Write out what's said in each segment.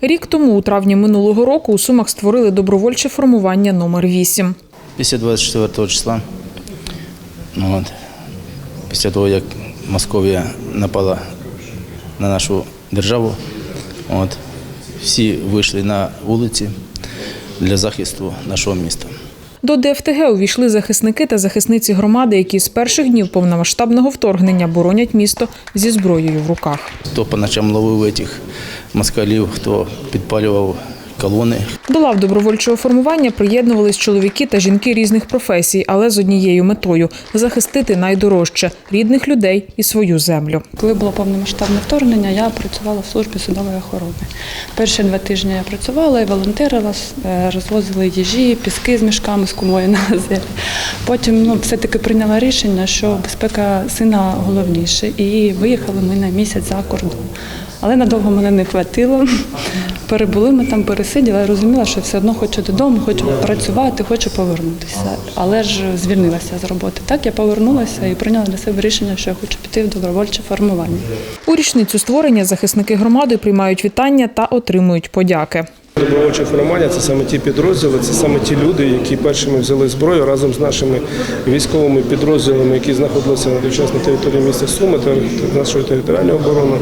Рік тому, у травні минулого року, у Сумах створили добровольче формування номер 8 Після 24 числа, ну, от, після того, як Московія напала на нашу державу, от, всі вийшли на вулиці для захисту нашого міста. До ДФТГ увійшли захисники та захисниці громади, які з перших днів повномасштабного вторгнення боронять місто зі зброєю в руках. Хто по ночам ловив цих москалів, хто підпалював колони, До лав добровольчого формування приєднувались чоловіки та жінки різних професій, але з однією метою захистити найдорожче рідних людей і свою землю. Коли було повномасштабне вторгнення, я працювала в службі судової охорони. Перші два тижні я працювала і волонтерила, е, розвозили їжі, піски з мішками з кумою на газелі. Потім ну, все-таки прийняла рішення, що безпека сина головніше, і виїхали ми на місяць за кордон. Але надовго мене не хватило. Перебули ми там, пересиділа, я розуміла, що все одно хочу додому, хочу працювати, хочу повернутися. Але ж звільнилася з роботи. Так я повернулася і прийняла для себе рішення, що я хочу піти в добровольче формування. У річницю створення захисники громади приймають вітання та отримують подяки. Добровольче формування це саме ті підрозділи, це саме ті люди, які першими взяли зброю разом з нашими військовими підрозділами, які знаходилися на на території міста Суми та нашої територіальної оборони.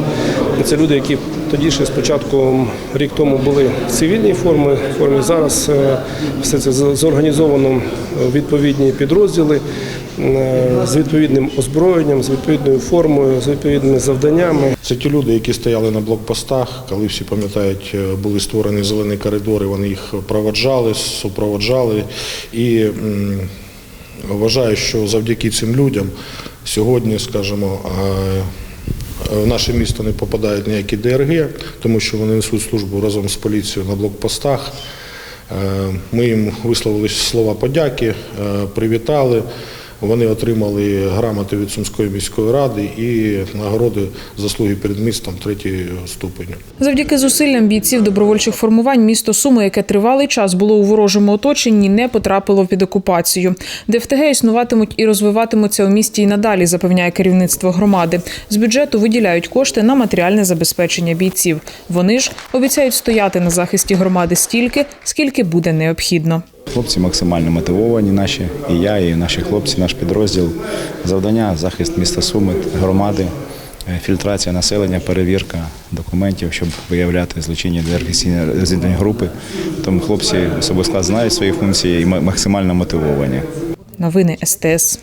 Це люди, які тоді ще спочатку рік тому були в цивільній формі. формі. Зараз е, все це зорганізовано відповідні підрозділи з відповідним озброєнням, з відповідною формою, з відповідними завданнями. Це ті люди, які стояли на блокпостах, коли всі пам'ятають, е, були створені зелені коридори, вони їх проводжали, супроводжали. І вважаю, що завдяки цим людям сьогодні, скажімо, е, в наше місто не попадають ніякі ДРГ, тому що вони несуть службу разом з поліцією на блокпостах. Е, Ми їм висловили слова подяки, е, привітали. Вони отримали грамоти від Сумської міської ради і нагороди заслуги перед містом третього ступеню. Завдяки зусиллям бійців добровольчих формувань місто Суми, яке тривалий час було у ворожому оточенні, не потрапило під окупацію. ДФТГ існуватимуть і розвиватимуться у місті і надалі, запевняє керівництво громади. З бюджету виділяють кошти на матеріальне забезпечення бійців. Вони ж обіцяють стояти на захисті громади стільки, скільки буде необхідно. Хлопці максимально мотивовані наші, і я, і наші хлопці, наш підрозділ. Завдання захист міста Суми, громади, е, фільтрація населення, перевірка документів, щоб виявляти злочинні диверсійні групи. Тому хлопці особисто знають свої функції і ма- максимально мотивовані. Новини СТС.